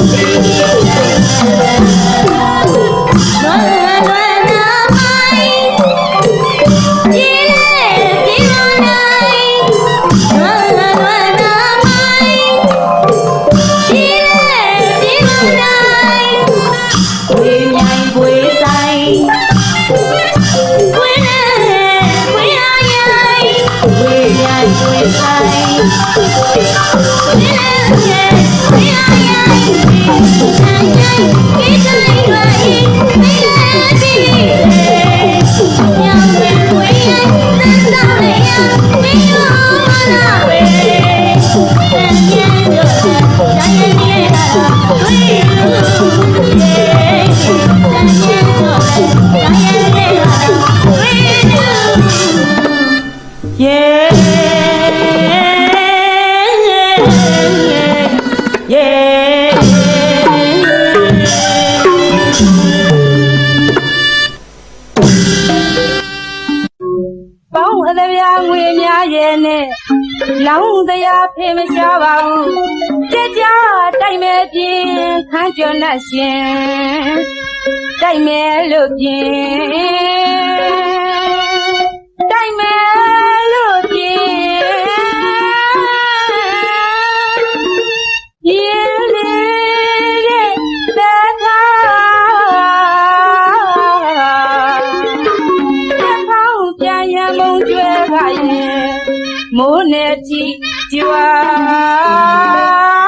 Thank you. 不要不要不要哭泣不 ငွေများရဲ့နဲ့လောင်းတရားဖေးမချပါဘူးကြက်ကြတိုက်မဲ့ပြင်းခန်းကျွမ်းတ်ရှင်တိုက်မဲ့လို့ပြင်း မုံကျွဲပါရဲ့မိုးနဲ့ကြည့်ကြွား